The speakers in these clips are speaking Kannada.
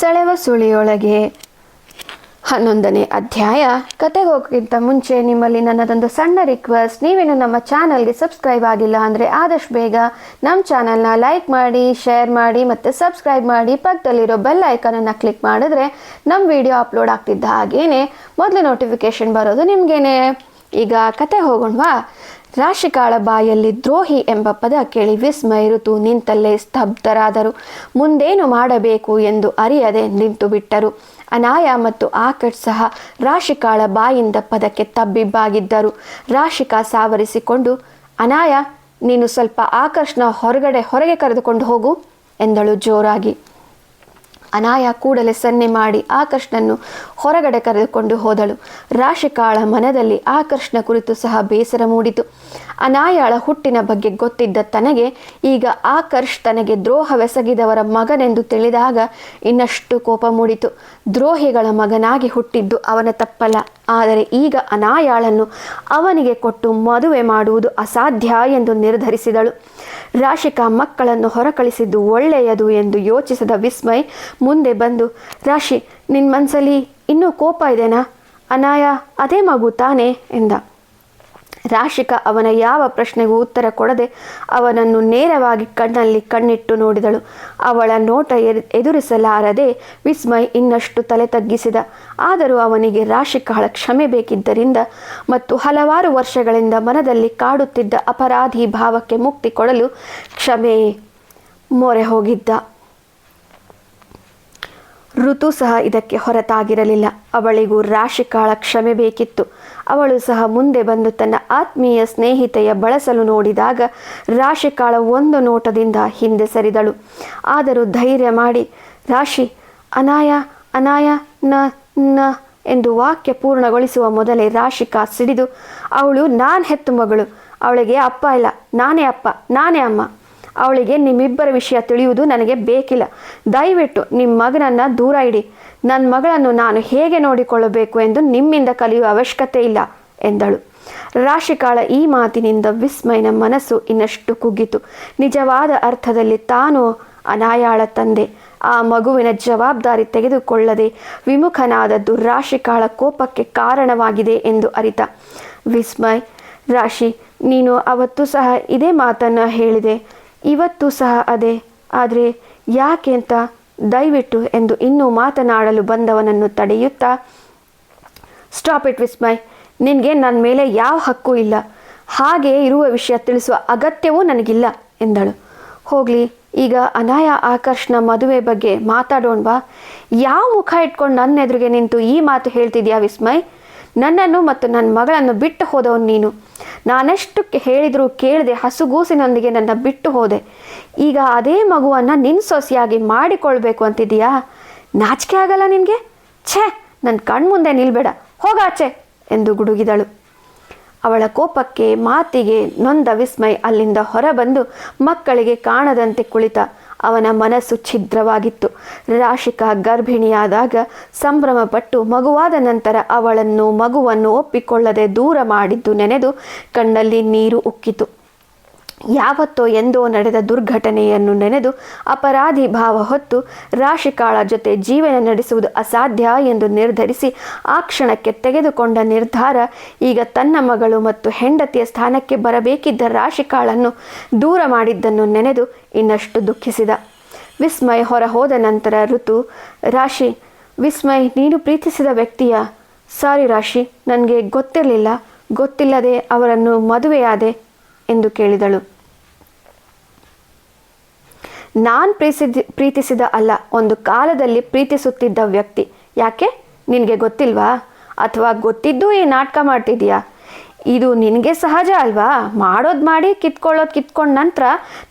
ಸೆಳೆವ ಸುಳಿಯೊಳಗೆ. ಹನ್ನೊಂದನೇ ಅಧ್ಯಾಯ. ಕತೆಗೆ ಹೋಗೋಕ್ಕಿಂತ ಮುಂಚೆ ನಿಮ್ಮಲ್ಲಿ ನನ್ನದೊಂದು ಸಣ್ಣ ರಿಕ್ವೆಸ್ಟ್ ನೀವೇನು ನಮ್ಮ ಚಾನಲ್ಗೆ ಸಬ್ಸ್ಕ್ರೈಬ್ ಆಗಿಲ್ಲ ಅಂದರೆ ಆದಷ್ಟು ಬೇಗ ನಮ್ಮ ಚಾನಲ್ನ ಲೈಕ್ ಮಾಡಿ ಶೇರ್ ಮಾಡಿ ಮತ್ತು ಸಬ್ಸ್ಕ್ರೈಬ್ ಮಾಡಿ. ಪಕ್ಕದಲ್ಲಿರೋ ಬೆಲ್ ಐಕನನ್ನು ಕ್ಲಿಕ್ ಮಾಡಿದ್ರೆ ನಮ್ಮ ವಿಡಿಯೋ ಅಪ್ಲೋಡ್ ಆಗ್ತಿದ್ದ ಹಾಗೇನೆ ಮೊದಲು ನೋಟಿಫಿಕೇಶನ್ ಬರೋದು ನಿಮಗೇನೆ. ಈಗ ಕತೆ ಹೋಗೋಣವಾ? ರಾಶಿಕಾಳ ಬಾಯಲ್ಲಿ ದ್ರೋಹಿ ಎಂಬ ಪದ ಕೇಳಿ ವಿಸ್ಮಯ ಋತು ನಿಂತಲ್ಲೇ ಸ್ತಬ್ಧರಾದರು. ಮುಂದೇನು ಮಾಡಬೇಕು ಎಂದು ಅರಿಯದೆ ನಿಂತು ಬಿಟ್ಟರು. ಅನಾಯ ಮತ್ತು ಆಕಟ್ ಸಹ ರಾಶಿಕಾಳ ಬಾಯಿಂದ ಪದಕ್ಕೆ ತಬ್ಬಿಬ್ಬಾಗಿದ್ದರು. ರಾಶಿಕಾ ಸಾವರಿಸಿಕೊಂಡು, ಅನಾಯ, ನೀನು ಸ್ವಲ್ಪ ಆಕರ್ಷಣ ಹೊರಗಡೆ ಹೊರಗೆ ಕರೆದುಕೊಂಡು ಹೋಗು ಎಂದಳು ಜೋರಾಗಿ. ಅನಾಯ ಕೂಡಲೇ ಸನ್ನೆ ಮಾಡಿ ಆಕರ್ಷ್ಣನ್ನು ಹೊರಗಡೆ ಕರೆದುಕೊಂಡು ಹೋದಳು. ರಾಶಿಕಾಳ ಮನದಲ್ಲಿ ಆಕರ್ಷ್ಣ ಕುರಿತು ಸಹ ಬೇಸರ ಮೂಡಿತು. ಅನಾಯಾಳ ಹುಟ್ಟಿನ ಬಗ್ಗೆ ಗೊತ್ತಿದ್ದ ತನಗೆ ಈಗ ಆಕರ್ಷ್ ತನಗೆ ದ್ರೋಹವೆಸಗಿದವರ ಮಗನೆಂದು ತಿಳಿದಾಗ ಇನ್ನಷ್ಟು ಕೋಪ ಮೂಡಿತು. ದ್ರೋಹಿಗಳ ಮಗನಾಗಿ ಹುಟ್ಟಿದ್ದು ಅವನ ತಪ್ಪಲ್ಲ. ಆದರೆ ಈಗ ಅನಾಯಾಳನ್ನು ಅವನಿಗೆ ಕೊಟ್ಟು ಮದುವೆ ಮಾಡುವುದು ಅಸಾಧ್ಯ ಎಂದು ನಿರ್ಧರಿಸಿದಳು. ರಾಶಿಕಾ ಮಕ್ಕಳನ್ನು ಹೊರಕಳಿಸಿದ್ದು ಒಳ್ಳೆಯದು ಎಂದು ಯೋಚಿಸಿದ ವಿಸ್ಮಯ್ ಮುಂದೆ ಬಂದು, ರಾಶಿ ನಿನ್ನ ಮನಸ್ಸಲ್ಲಿ ಇನ್ನೂ ಕೋಪ ಇದೆನಾ? ಅನಾಯ, ಅದೇ ಮಗು ತಾನೆ ಎಂದ. ರಾಶಿಕಾ ಅವನ ಯಾವ ಪ್ರಶ್ನೆಗೂ ಉತ್ತರ ಕೊಡದೆ ಅವನನ್ನು ನೇರವಾಗಿ ಕಣ್ಣಲ್ಲಿ ಕಣ್ಣಿಟ್ಟು ನೋಡಿದಳು. ಅವಳ ನೋಟ ಎದುರಿಸಲಾರದೆ ವಿಸ್ಮಯ್ ಇನ್ನಷ್ಟು ತಲೆ ತಗ್ಗಿಸಿದ. ಆದರೂ ಅವನಿಗೆ ರಾಶಿಕಾಳ ಕ್ಷಮೆ ಬೇಕಿದ್ದರಿಂದ ಮತ್ತು ಹಲವಾರು ವರ್ಷಗಳಿಂದ ಮನದಲ್ಲಿ ಕಾಡುತ್ತಿದ್ದ ಅಪರಾಧಿ ಭಾವಕ್ಕೆ ಮುಕ್ತಿ ಕೊಡಲು ಕ್ಷಮೆ ಮೊರೆ ಹೋಗಿದ್ದ. ಋತು ಸಹ ಇದಕ್ಕೆ ಹೊರತಾಗಿರಲಿಲ್ಲ. ಅವಳಿಗೂ ರಾಶಿಕಾಳ ಕ್ಷಮೆ ಬೇಕಿತ್ತು. ಅವಳು ಸಹ ಮುಂದೆ ಬಂದು ತನ್ನ ಆತ್ಮೀಯ ಸ್ನೇಹಿತೆಯ ಬಳಸಲು ನೋಡಿದಾಗ ರಾಶಿಕಾಳ ಒಂದು ನೋಟದಿಂದ ಹಿಂದೆ ಸರಿದಳು. ಆದರೂ ಧೈರ್ಯ ಮಾಡಿ, ರಾಶಿ, ಅನಾಯ ಅನಾಯ, ನ ನ ಎಂದು ವಾಕ್ಯ ಪೂರ್ಣಗೊಳಿಸುವ ಮೊದಲೇ ರಾಶಿಕಾ ಸಿಡಿದು, ಅವಳು ನಾನು ಹೆತ್ತು ಮಗಳು. ಅವಳಿಗೆ ಅಪ್ಪ ಇಲ್ಲ. ನಾನೇ ಅಪ್ಪ. ನಾನೇ ಅಮ್ಮ. ಅವಳಿಗೆ ನಿಮ್ಮಿಬ್ಬರ ವಿಷಯ ತಿಳಿಯುವುದು ನನಗೆ ಬೇಕಿಲ್ಲ. ದಯವಿಟ್ಟು ನಿಮ್ಮ ಮಗನನ್ನು ದೂರ ಇಡಿ. ನನ್ನ ಮಗಳನ್ನು ನಾನು ಹೇಗೆ ನೋಡಿಕೊಳ್ಳಬೇಕು ಎಂದು ನಿಮ್ಮಿಂದ ಕಲಿಯುವ ಅವಶ್ಯಕತೆ ಇಲ್ಲ, ಎಂದಳು. ರಾಶಿಕಾಳ ಈ ಮಾತಿನಿಂದ ವಿಸ್ಮಯನ ಮನಸ್ಸು ಇನ್ನಷ್ಟು ಕುಗ್ಗಿತು. ನಿಜವಾದ ಅರ್ಥದಲ್ಲಿ ತಾನು ಅನಾಯಾಳ ತಂದೆ. ಆ ಮಗುವಿನ ಜವಾಬ್ದಾರಿ ತೆಗೆದುಕೊಳ್ಳದೆ ವಿಮುಖನಾದದ್ದು ರಾಶಿಕಾಳ ಕೋಪಕ್ಕೆ ಕಾರಣವಾಗಿದೆ ಎಂದು ಅರಿತ. ವಿಸ್ಮಯ್, ರಾಶಿ, ನೀನು ಅವತ್ತು ಸಹ ಇದೇ ಮಾತನ್ನು ಹೇಳಿದೆ. ಇವತ್ತು ಸಹ ಅದೇ. ಆದರೆ ಯಾಕೆ ಅಂತ ದಯವಿಟ್ಟು ಎಂದು ಇನ್ನೂ ಮಾತನಾಡಲು ಬಂದವನನ್ನು ತಡೆಯುತ್ತಾ ಸ್ಟಾಪ್ ಇಟ್ ವಿಸ್ಮಯ್ ನಿನಗೆ ನನ್ನ ಮೇಲೆ ಯಾವ ಹಕ್ಕು ಇಲ್ಲ. ಹಾಗೆ ಇರುವ ವಿಷಯ ತಿಳಿಸುವ ಅಗತ್ಯವೂ ನನಗಿಲ್ಲ, ಎಂದಳು. ಹೋಗಲಿ, ಈಗ ಅನಾಯ ಆಕರ್ಷಣ ಮದುವೆ ಬಗ್ಗೆ ಮಾತಾಡೋಣವಾ? ಯಾವ ಮುಖ ಇಟ್ಕೊಂಡು ನನ್ನ ಎದುರಿಗೆ ನಿಂತು ಈ ಮಾತು ಹೇಳ್ತಿದ್ಯಾ ವಿಸ್ಮಯ್ ನನ್ನನ್ನು ಮತ್ತು ನನ್ನ ಮಗಳನ್ನು ಬಿಟ್ಟು ಹೋದವನು ನೀನು. ನಾನೆಷ್ಟು ಹೇಳಿದರೂ ಕೇಳದೆ ಹಸುಗೂಸಿನೊಂದಿಗೆ ನನ್ನ ಬಿಟ್ಟು ಹೋದೆ. ಈಗ ಅದೇ ಮಗುವನ್ನು ನಿನ್ನ ಸೊಸೆಯಾಗಿ ಮಾಡಿಕೊಳ್ಬೇಕು ಅಂತಿದೀಯಾ ನಾಚಿಕೆ ಆಗಲ್ಲ ನಿನಗೆ? ಛೇ ನನ್ನ ಕಣ್ಮುಂದೆ ನಿಲ್ಬೇಡ. ಹೋಗಾಚೆ ಎಂದು ಗುಡುಗಿದಳು. ಅವಳ ಕೋಪಕ್ಕೆ ಮಾತಿಗೆ ನೊಂದ ವಿಸ್ಮಯ್ ಅಲ್ಲಿಂದ ಹೊರಬಂದು ಮಕ್ಕಳಿಗೆ ಕಾಣದಂತೆ ಕುಳಿತ. ಅವನ ಮನಸ್ಸು ಛಿದ್ರವಾಗಿತ್ತು. ರಾಶಿಕಾ ಗರ್ಭಿಣಿಯಾದಾಗ ಸಂಭ್ರಮಪಟ್ಟು ಮಗುವಾದ ನಂತರ ಅವಳನ್ನು ಮಗುವನ್ನು ಒಪ್ಪಿಕೊಳ್ಳದೆ ದೂರ ಮಾಡಿದ್ದು ನೆನೆದು ಕಣ್ಣಲ್ಲಿ ನೀರು ಉಕ್ಕಿತು. ಯಾವತ್ತೋ ಎಂದೋ ನಡೆದ ದುರ್ಘಟನೆಯನ್ನು ನೆನೆದು ಅಪರಾಧಿ ಭಾವ ಹೊತ್ತು ರಾಶಿಕಾಳ ಜೊತೆ ಜೀವನ ನಡೆಸುವುದು ಅಸಾಧ್ಯ ಎಂದು ನಿರ್ಧರಿಸಿ ಆ ಕ್ಷಣಕ್ಕೆ ತೆಗೆದುಕೊಂಡ ನಿರ್ಧಾರ, ಈಗ ತನ್ನ ಮಗಳು ಮತ್ತು ಹೆಂಡತಿಯ ಸ್ಥಾನಕ್ಕೆ ಬರಬೇಕಿದ್ದ ರಾಶಿಕಾಳನ್ನು ದೂರ ಮಾಡಿದ್ದನ್ನು ನೆನೆದು ಇನ್ನಷ್ಟು ದುಃಖಿಸಿದ. ವಿಸ್ಮಯ್ ಹೊರ ಹೋದ ನಂತರ ಋತು, ರಾಶಿ, ವಿಸ್ಮಯ್, ನೀನು ಪ್ರೀತಿಸಿದ ವ್ಯಕ್ತಿಯ? ಸಾರಿ ರಾಶಿ, ನನಗೆ ಗೊತ್ತಿರಲಿಲ್ಲ, ಗೊತ್ತಿಲ್ಲದೆ ಅವರನ್ನು ಮದುವೆಯಾದೆ ಎಂದು ಕೇಳಿದಳು. ನಾನು ಪ್ರೀತಿಸಿದ ಪ್ರೀತಿಸಿದ ಅಲ್ಲ, ಒಂದು ಕಾಲದಲ್ಲಿ ಪ್ರೀತಿಸುತ್ತಿದ್ದ ವ್ಯಕ್ತಿ. ಯಾಕೆ? ನಿನಗೆ ಗೊತ್ತಿಲ್ವಾ? ಅಥವಾ ಗೊತ್ತಿದ್ದು ಈ ನಾಟಕ ಮಾಡ್ತಿದ್ಯಾ ಇದು ನಿನಗೆ ಸಹಜ ಅಲ್ವಾ? ಮಾಡೋದು ಮಾಡಿ ಕಿತ್ಕೊಳ್ಳೋದು ಕಿತ್ಕೊಂಡ ನಂತರ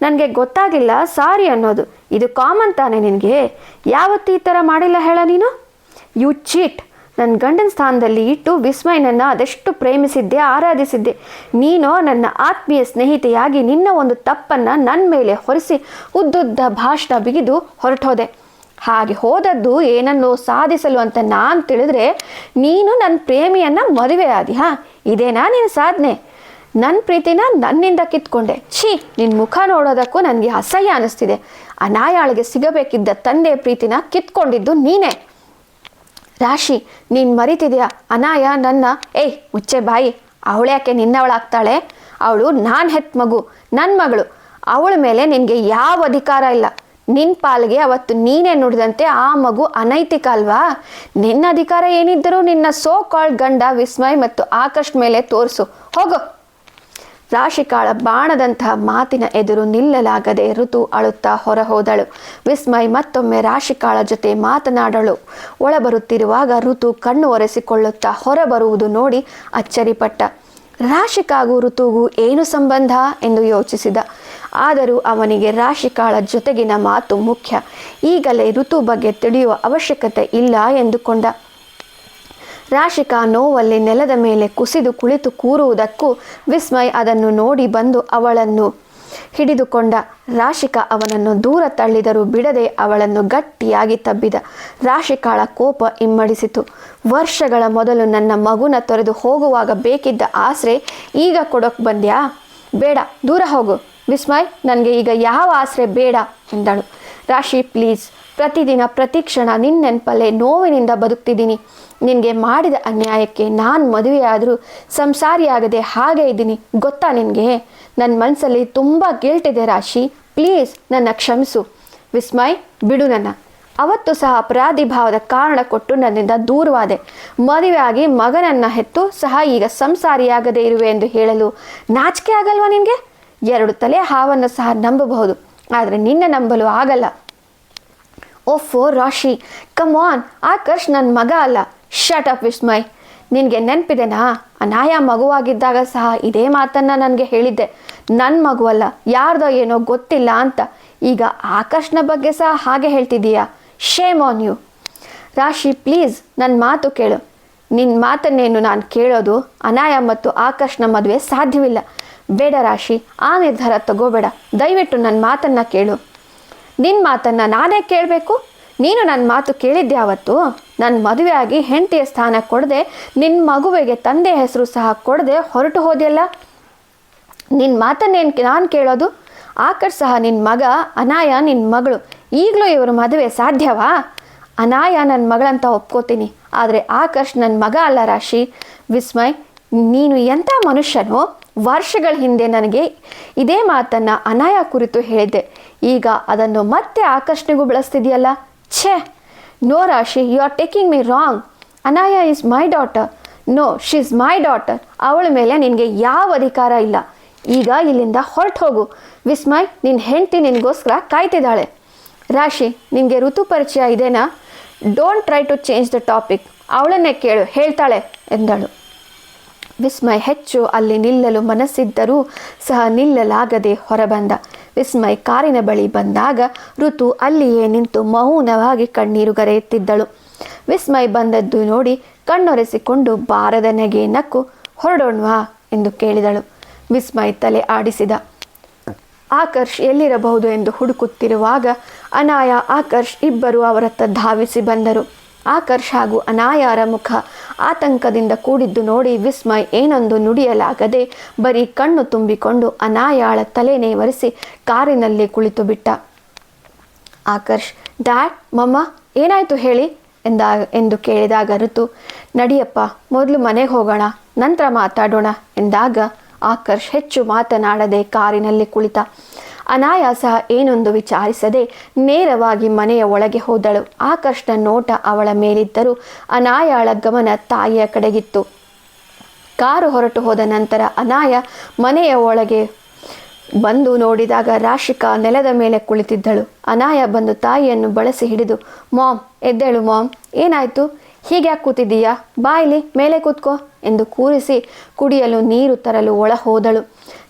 ನನಗೆ ಗೊತ್ತಾಗಿಲ್ಲ, ಸಾರಿ ಅನ್ನೋದು. ಇದು ಕಾಮನ್ ತಾನೆ ನಿನಗೆ? ಯಾವತ್ತು ಈ ಥರ ಮಾಡಿಲ್ಲ ಹೇಳ ನೀನು? ಯು ಚೀಟ್ ನನ್ನ ಗಂಡನ ಸ್ಥಾನದಲ್ಲಿ ಇಟ್ಟು ವಿಸ್ಮಯನನ್ನು ಅದೆಷ್ಟು ಪ್ರೇಮಿಸಿದ್ದೆ, ಆರಾಧಿಸಿದ್ದೆ. ನೀನು ನನ್ನ ಆತ್ಮೀಯ ಸ್ನೇಹಿತೆಯಾಗಿ ನಿನ್ನ ಒಂದು ತಪ್ಪನ್ನು ನನ್ನ ಮೇಲೆ ಹೊರಿಸಿ ಉದ್ದುದ್ದ ಭಾಷಣ ಬಿಗಿದು ಹೊರಟೋದೆ. ಹಾಗೆ ಹೋದದ್ದು ಏನನ್ನು ಸಾಧಿಸಲು ಅಂತ ನಾನು ತಿಳಿದ್ರೆ ನೀನು ನನ್ನ ಪ್ರೇಮಿಯನ್ನು ಮದುವೆ ಆದಿ, ಹಾ? ಇದೇನಾ ನಿನ್ನ ಸಾಧನೆ? ನನ್ನ ಪ್ರೀತಿನ ನನ್ನಿಂದ ಕಿತ್ಕೊಂಡೆ. ಛೀ ನಿನ್ನ ಮುಖ ನೋಡೋದಕ್ಕೂ ನನಗೆ ಅಸಹ್ಯ ಅನಿಸ್ತಿದೆ. ಅನಾಯಾಳಿಗೆ ಸಿಗಬೇಕಿದ್ದ ತಂದೆ ಪ್ರೀತಿನ ಕಿತ್ಕೊಂಡಿದ್ದು ನೀನೇ. ರಾಶಿ, ನೀನು ಮರಿತಿದ್ಯಾ? ಅನಾಯ, ನನ್ನ ಏಯ್ ಮುಚ್ಚೆ ಬಾಯಿ ಅವಳ್ಯಾಕೆ ನಿನ್ನವಳಾಗ್ತಾಳೆ? ಅವಳು ನಾನು ಹೆತ್ ಮಗು ನನ್ನ ಮಗಳು. ಅವಳ ಮೇಲೆ ನಿನಗೆ ಯಾವ ಅಧಿಕಾರ ಇಲ್ಲ. ನಿನ್ನ ಪಾಲ್ಗೆ ಅವತ್ತು ನೀನೇ ನುಡಿದಂತೆ ಆ ಮಗು ಅನೈತಿಕ ಅಲ್ವಾ? ನಿನ್ನ ಅಧಿಕಾರ ಏನಿದ್ದರೂ ನಿನ್ನ ಸೋ ಕಾಲ್ಡ್ ಗಂಡ ವಿಸ್ಮಯ್ ಮತ್ತು ಆಕರ್ಷ್ ಮೇಲೆ ತೋರಿಸು. ಹೋಗು. ರಾಶಿಕಾಳ ಬಾಣದಂತಹ ಮಾತಿನ ಎದುರು ನಿಲ್ಲಲಾಗದೆ ಋತು ಅಳುತ್ತಾ ಹೊರಹೋದಳು. ವಿಸ್ಮಯ್ ಮತ್ತೊಮ್ಮೆ ರಾಶಿಕಾಳ ಜೊತೆ ಮಾತನಾಡಲು ಒಳಬರುತ್ತಿರುವಾಗ ಋತು ಕಣ್ಣು ಒರೆಸಿಕೊಳ್ಳುತ್ತಾ ಹೊರಬರುವುದು ನೋಡಿ ಅಚ್ಚರಿಪಟ್ಟ. ರಾಶಿಕಾಗೂ ಋತುಗೂ ಏನು ಸಂಬಂಧ? ಎಂದು ಯೋಚಿಸಿದ. ಆದರೂ ಅವನಿಗೆ ರಾಶಿಕಾಳ ಜೊತೆಗಿನ ಮಾತು ಮುಖ್ಯ. ಈಗಲೇ ಋತು ಬಗ್ಗೆ ತಿಳಿಯುವ ಅವಶ್ಯಕತೆ ಇಲ್ಲ ಎಂದುಕೊಂಡ. ರಾಶಿಕಾ ನೋವಲ್ಲಿ ನೆಲದ ಮೇಲೆ ಕುಸಿದು ಕುಳಿತು ಕೂರುವುದಕ್ಕೂ ವಿಸ್ಮಯ್ ಅದನ್ನು ನೋಡಿ ಬಂದು ಅವಳನ್ನು ಹಿಡಿದುಕೊಂಡ. ರಾಶಿಕಾ ಅವನನ್ನು ದೂರ ತಳ್ಳಿದರೂ ಬಿಡದೆ ಅವಳನ್ನು ಗಟ್ಟಿಯಾಗಿ ತಬ್ಬಿದ. ರಾಶಿಕಾಳ ಕೋಪ ಇಮ್ಮಡಿಸಿತು. ವರ್ಷಗಳ ಮೊದಲು ನನ್ನ ಮಗುನ ತೊರೆದು ಹೋಗುವಾಗ ಬೇಕಿದ್ದ ಆಸರೆ ಈಗ ಕೊಡೋಕೆ ಬಂದ್ಯಾ? ಬೇಡ, ದೂರ ಹೋಗು. ವಿಸ್ಮಯ್, ನನಗೆ ಈಗ ಯಾವ ಆಸರೆ ಬೇಡ ಎಂದಳು. ರಾಶಿ ಪ್ಲೀಸ್ ಪ್ರತಿದಿನ, ಪ್ರತಿ ಕ್ಷಣ ನಿನ್ನ ನೆನಪಲ್ಲೇ ನೋವಿನಿಂದ ಬದುಕ್ತಿದ್ದೀನಿ. ನಿನಗೆ ಮಾಡಿದ ಅನ್ಯಾಯಕ್ಕೆ ನಾನು ಮದುವೆಯಾದರೂ ಸಂಸಾರಿಯಾಗದೆ ಹಾಗೆ ಇದ್ದೀನಿ. ಗೊತ್ತಾ ನಿನಗೆ? ನನ್ನ ಮನಸ್ಸಲ್ಲಿ ತುಂಬ ಗಿಲ್ಟ್ ಇದೆ ರಾಶಿ. ಪ್ಲೀಸ್ ನನ್ನ ಕ್ಷಮಿಸು. ವಿಸ್ಮಯ್, ಬಿಡು ನನ್ನ. ಅವತ್ತು ಸಹ ಅಪರಾಧಿ ಭಾವದ ಕಾರಣ ಕೊಟ್ಟು ನನ್ನಿಂದ ದೂರವಾದೆ. ಮದುವೆಯಾಗಿ ಮಗನನ್ನು ಹೆತ್ತು ಸಹ ಈಗ ಸಂಸಾರಿಯಾಗದೇ ಇರುವೆ ಎಂದು ಹೇಳಲು ನಾಚಿಕೆ ಆಗಲ್ವಾ ನಿನಗೆ? ಎರಡು ತಲೆ ಹಾವನ್ನು ಸಹ ನಂಬಬಹುದು. ಆದರೆ ನಿನ್ನ ನಂಬಲು ಆಗಲ್ಲ. ಓಫೋ ರಾಶಿ ಕಮ್ ಆನ್ ಆಕರ್ಷ್ ನನ್ನ ಮಗ ಅಲ್ಲ. Shut up Vismay. ನಿನಗೆ ನೆನಪಿದೆನಾ? ಅನಾಯ ಮಗುವಾಗಿದ್ದಾಗ ಸಹ ಇದೇ ಮಾತನ್ನು ನನಗೆ ಹೇಳಿದ್ದೆ. ನನ್ನ ಮಗುವಲ್ಲ ಯಾರ್ದೋ ಏನೋ ಗೊತ್ತಿಲ್ಲ ಅಂತ. ಈಗ ಆಕರ್ಷ್ನ ಬಗ್ಗೆ ಸಹ ಹಾಗೆ ಹೇಳ್ತಿದ್ದೀಯಾ? Shame on you Rashi please ನನ್ನ ಮಾತು ಕೇಳು. ನಿನ್ನ ಮಾತನ್ನೇನು ನಾನು ಕೇಳೋದು? ಅನಾಯ ಮತ್ತು ಆಕರ್ಷ್ನ ಮದುವೆ ಸಾಧ್ಯವಿಲ್ಲ. ಬೇಡ ರಾಶಿ, ಆ ನಿರ್ಧಾರ ತಗೋಬೇಡ. ದಯವಿಟ್ಟು ನನ್ನ ಮಾತನ್ನು ಕೇಳು. ನಿನ್ನ ಮಾತನ್ನು ನಾನೇ ಕೇಳಬೇಕು? ನೀನು ನನ್ನ ಮಾತು ಕೇಳಿದ್ದೆ ಅವತ್ತು? ನನ್ನ ಆಗಿ ಹೆಂಡತಿಯ ಸ್ಥಾನ ಕೊಡದೆ ನಿನ್ನ ಮಗುವಿಗೆ ತಂದೆ ಹೆಸರು ಸಹ ಕೊಡದೆ ಹೊರಟು ಹೋದೆಯಲ್ಲ? ನಿನ್ನ ಮಾತನ್ನೇನು ನಾನು ಕೇಳೋದು? ಆಕರ್ ಸಹ ನಿನ್ನ ಮಗ, ಅನಾಯ ನಿನ್ನ ಮಗಳು. ಈಗಲೂ ಇವರು ಮದುವೆ ಸಾಧ್ಯವಾ? ಅನಾಯ ನನ್ನ ಮಗಳಂತ ಒಪ್ಕೋತೀನಿ. ಆದರೆ ಆಕರ್ಷ್ ನನ್ನ ಮಗ ಅಲ್ಲ ರಾಶಿ. ವಿಸ್ಮಯ್ ನೀನು ಎಂಥ ಮನುಷ್ಯನೋ, ವರ್ಷಗಳ ಹಿಂದೆ ನನಗೆ ಇದೇ ಮಾತನ್ನು ಅನಾಯ ಕುರಿತು ಹೇಳಿದ್ದೆ. ಈಗ ಅದನ್ನು ಮತ್ತೆ ಆಕರ್ಷಣೆಗೂ ಬಳಸ್ತಿದೆಯಲ್ಲ ಛೇ! No Rashi you are taking me wrong Anaya is my daughter no she is my daughter ಅವಳ ಮೇಲೆ ನಿನಗೆ ಯಾವ ಅಧಿಕಾರ ಇಲ್ಲ. ಈಗ ಇಲ್ಲಿಂದ ಹೊರಟು ಹೋಗು. ವಿಸ್ಮಯ್ ನಿನ್ನ ಹೆಂಡತಿ ನಿನಗೋಸ್ಕರ ಕಾಯ್ತಿದ್ದಾಳೆ. ರಾಶಿ, ನಿನಗೆ ಋತು ಪರಿಚಯ ಇದೆನಾ? Don't try to change the topic ಅವಳನ್ನೇ ಕೇಳು, ಹೇಳ್ತಾಳೆ ಎಂದಳು. ವಿಸ್ಮಯ್ ಹೆಚ್ಚು ಅಲ್ಲಿ ನಿಲ್ಲಲು ಮನಸ್ಸಿದ್ದರೂ ಸಹ ನಿಲ್ಲಲಾಗದೆ ಹೊರಬಂದ. ವಿಸ್ಮಯ್ ಕಾರಿನ ಬಳಿ ಬಂದಾಗ ಋತು ಅಲ್ಲಿಯೇ ನಿಂತು ಮೌನವಾಗಿ ಕಣ್ಣೀರು ಗರೆಯುತ್ತಿದ್ದಳು. ವಿಸ್ಮಯ್ ಬಂದದ್ದು ನೋಡಿ ಕಣ್ಣೊರೆಸಿಕೊಂಡು ಬಾರದ ನೆಗೆ ನಕ್ಕು ಹೊರಡೋಣ್ವಾ ಎಂದು ಕೇಳಿದಳು. ವಿಸ್ಮಯ್ ತಲೆ ಆಡಿಸಿದ. ಆಕರ್ಷ್ ಎಲ್ಲಿರಬಹುದು ಎಂದು ಹುಡುಕುತ್ತಿರುವಾಗ ಅನಾಯ ಆಕರ್ಷ್ ಇಬ್ಬರು ಅವರತ್ತ ಧಾವಿಸಿ ಬಂದರು. ಆಕರ್ಷ್ ಹಾಗೂ ಅನಾಯಾರ ಮುಖ. ಆತಂಕದಿಂದ ಕೂಡಿದ್ದು ನೋಡಿ ವಿಸ್ಮಯ್ ಏನೊಂದು ನುಡಿಯಲಾಗದೆ ಬರೀ ಕಣ್ಣು ತುಂಬಿಕೊಂಡು ಅನಾಯಾಳ ತಲೆ ನೇವರಿಸಿ ಕಾರಿನಲ್ಲಿ ಕುಳಿತು ಬಿಟ್ಟ. ಆಕರ್ಷ್, ಡ್ಯಾಡ್, ಮಮ್ಮ, ಏನಾಯ್ತು ಹೇಳಿ? ಎಂದ, ಎಂದು ಕೇಳಿದಾಗ ಋತು, ನಡಿಯಪ್ಪ, ಮೊದಲು ಮನೆಗೆ ಹೋಗೋಣ, ನಂತರ ಮಾತಾಡೋಣ ಎಂದಾಗ ಆಕರ್ಷ್ ಹೆಚ್ಚು ಮಾತನಾಡದೆ ಕಾರಿನಲ್ಲಿ ಕುಳಿತ. ಅನಾಯ ಸಹ ಏನೊಂದು ವಿಚಾರಿಸದೆ ನೇರವಾಗಿ ಮನೆಯ ಒಳಗೆ ಹೋದಳು. ಕಷ್ಟ ನೋಟ ಅವಳ ಮೇಲಿದ್ದರೂ ಅನಾಯಾಳ ಗಮನ ತಾಯಿಯ ಕಡೆಗಿತ್ತು. ಕಾರು ಹೊರಟು ಹೋದ ನಂತರ ಅನಾಯ ಮನೆಯ ಒಳಗೆ ಬಂದು ನೋಡಿದಾಗ ರಾಶಿಕಾ ನೆಲದ ಮೇಲೆ ಕುಳಿತಿದ್ದಳು. ಅನಾಯ ಬಂದು ತಾಯಿಯನ್ನು ಬಳಸಿ ಹಿಡಿದು, ಮಾಮ್, ಎದ್ದೇಳು ಮಾಮ್, ಏನಾಯ್ತು? ಹೀಗ್ಯಾಕೆ ಕೂತಿದ್ದೀಯಾ? ಬಾಯಿಲಿ ಮೇಲೆ ಕೂತ್ಕೋ ಎಂದು ಕೂರಿಸಿ ಕುಡಿಯಲು ನೀರು ತರಲು ಒಳ ಹೋದಳು.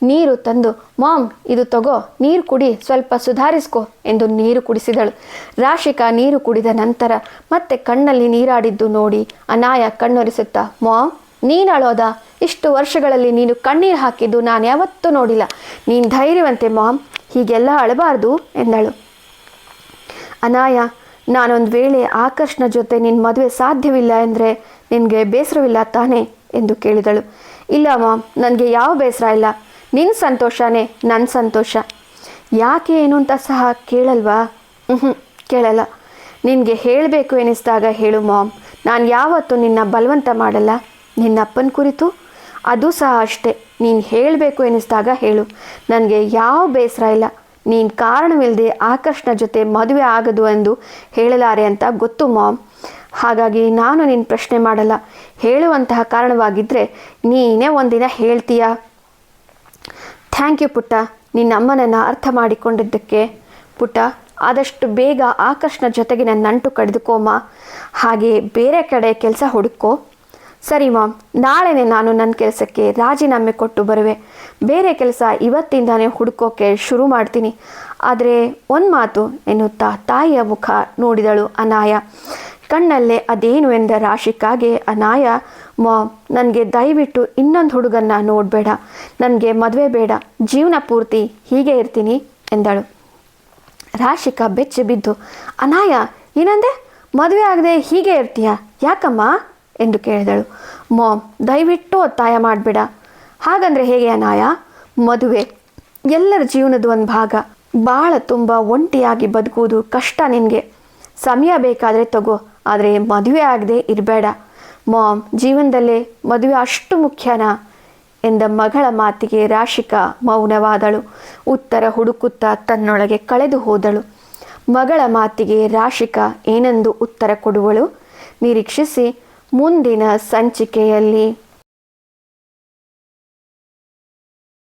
ನೀರು ತಂದು, ಮಾಮ್, ಇದು ತಗೋ, ನೀರು ಕುಡಿ, ಸ್ವಲ್ಪ ಸುಧಾರಿಸ್ಕೋ ಎಂದು ನೀರು ಕುಡಿಸಿದಳು. ರಾಶಿಕಾ ನೀರು ಕುಡಿದ ನಂತರ ಮತ್ತೆ ಕಣ್ಣಲ್ಲಿ ನೀರಾಡಿದ್ದು ನೋಡಿ ಅನಾಯ ಕಣ್ಣೊರೆಸುತ್ತಾ, ಮಾಮ್ ನೀನು ಇಷ್ಟು ವರ್ಷಗಳಲ್ಲಿ ನೀನು ಕಣ್ಣೀರು ಹಾಕಿದ್ದು ನಾನು ಯಾವತ್ತೂ ನೋಡಿಲ್ಲ. ನೀನು ಧೈರ್ಯವಂತೆ ಮಾಮ್, ಹೀಗೆಲ್ಲ ಅಳಬಾರ್ದು ಎಂದಳು. ಅನಾಯ ನಾನೊಂದು ವೇಳೆ ಆಕರ್ಷ್ನ ಜೊತೆ ನಿನ್ನ ಮದುವೆ ಸಾಧ್ಯವಿಲ್ಲ ಎಂದರೆ ನಿನಗೆ ಬೇಸರವಿಲ್ಲ ತಾನೇ? ಎಂದು ಕೇಳಿದಳು. ಇಲ್ಲ ಮಾಮ್ ನನಗೆ ಯಾವ ಬೇಸರ ಇಲ್ಲ. ನಿನ್ನ ಸಂತೋಷನೇ ನನ್ನ ಸಂತೋಷ. ಯಾಕೆ ಏನು ಅಂತ ಸಹ ಕೇಳಲ್ವಾ? ಹ್ಞೂ ಕೇಳಲ್ಲ. ನಿನಗೆ ಹೇಳಬೇಕು ಎನಿಸಿದಾಗ ಹೇಳು ಮಾಮ್. ನಾನು ಯಾವತ್ತೂ ನಿನ್ನ ಬಲವಂತ ಮಾಡಲ್ಲ. ನಿನ್ನ ಅಪ್ಪನ ಕುರಿತು ಅದು ಸಹ ಅಷ್ಟೇ. ನೀನು ಹೇಳಬೇಕು ಎನಿಸಿದಾಗ ಹೇಳು. ನನಗೆ ಯಾವ ಬೇಸರ ಇಲ್ಲ. ನೀನು ಕಾರಣವಿಲ್ಲದೆ ಆಕರ್ಷಣ ಜೊತೆ ಮದುವೆ ಆಗದು ಎಂದು ಹೇಳಲಾರೆ ಅಂತ ಗೊತ್ತು, ಮಾಮ್. ಹಾಗಾಗಿ ನಾನು ನಿನ್ನ ಪ್ರಶ್ನೆ ಮಾಡಲ್ಲ. ಹೇಳುವಂತಹ ಕಾರಣವಾಗಿದ್ದರೆ ನೀನೇ ಒಂದಿನ ಹೇಳ್ತೀಯಾ? ಥ್ಯಾಂಕ್ ಯು ಪುಟ್ಟ. ನಿನ್ನ ಅಮ್ಮನನ್ನು ಅರ್ಥ ಮಾಡಿಕೊಂಡಿದ್ದಕ್ಕೆ. ಪುಟ್ಟ, ಆದಷ್ಟು ಬೇಗ ಆಕರ್ಷಣ ಜೊತೆಗೆ ನನ್ನ ನಂಟು ಕಡಿದುಕೋಮ ಹಾಗೆ ಬೇರೆ ಕಡೆ ಕೆಲಸ ಹುಡುಕೋ. ಸರಿ ಮಾಮ್, ನಾಳೆನೇ ನಾನು ನನ್ನ ಕೆಲಸಕ್ಕೆ ರಾಜೀನಾಮೆ ಕೊಟ್ಟು ಬರುವೆ. ಬೇರೆ ಕೆಲಸ ಇವತ್ತಿಂದಾನೇ ಹುಡುಕೋಕೆ ಶುರು ಮಾಡ್ತೀನಿ. ಆದರೆ ಒಂದು ಮಾತು ಎನ್ನುತ್ತಾ ತಾಯಿಯ ಮುಖ ನೋಡಿದಳು ಅನಾಯ. ಕಣ್ಣಲ್ಲೇ ಅದೇನು ಎಂದ ರಾಶಿಕಾಗೆ ಅನಾಯ, ಮಾಮ್, ನನಗೆ ದಯವಿಟ್ಟು ಇನ್ನೊಂದು ಹುಡುಗನ್ನ ನೋಡಬೇಡ. ನನಗೆ ಮದುವೆ ಬೇಡ. ಜೀವನ ಪೂರ್ತಿ ಹೀಗೆ ಇರ್ತೀನಿ, ಎಂದಳು. ರಾಶಿಕಾ ಬೆಚ್ಚಿ ಬಿದ್ದು, ಅನಾಯ, ಏನಂದೆ? ಮದುವೆ ಆಗದೆ ಹೀಗೆ ಇರ್ತೀಯಾ? ಯಾಕಮ್ಮ? ಎಂದು ಕೇಳಿದಳು. ಮಾಮ್, ದಯವಿಟ್ಟು ಒತ್ತಾಯ ಮಾಡಬೇಡ. ಹಾಗಂದ್ರೆ ಹೇಗೆ ಅನಾಯ? ಮದುವೆ. ಎಲ್ಲರ ಜೀವನದ ಒಂದು ಭಾಗ. ಭಾಳ ತುಂಬ ಒಂಟಿಯಾಗಿ ಬದುಕುವುದು ಕಷ್ಟ ನಿನಗೆ. ಸಮಯ ಬೇಕಾದರೆ ತಗೋ, ಆದರೆ ಮದುವೆ ಆಗದೆ ಇರಬೇಡ. ಮಾಮ್, ಜೀವನದಲ್ಲೇ ಮದುವೆ ಅಷ್ಟು ಮುಖ್ಯನಾ? ಎಂದ ಮಗಳ ಮಾತಿಗೆ ರಾಶಿಕಾ ಮೌನವಾದಳು. ಉತ್ತರ ಹುಡುಕುತ್ತಾ ತನ್ನೊಳಗೆ ಕಳೆದು ಹೋದಳು. ಮಗಳ ಮಾತಿಗೆ ರಾಶಿಕಾ ಏನೆಂದು ಉತ್ತರ ಕೊಡುವಳು? ನಿರೀಕ್ಷಿಸಿ. ಮುಂದಿನ ಸಂಚಿಕೆಯಲ್ಲಿ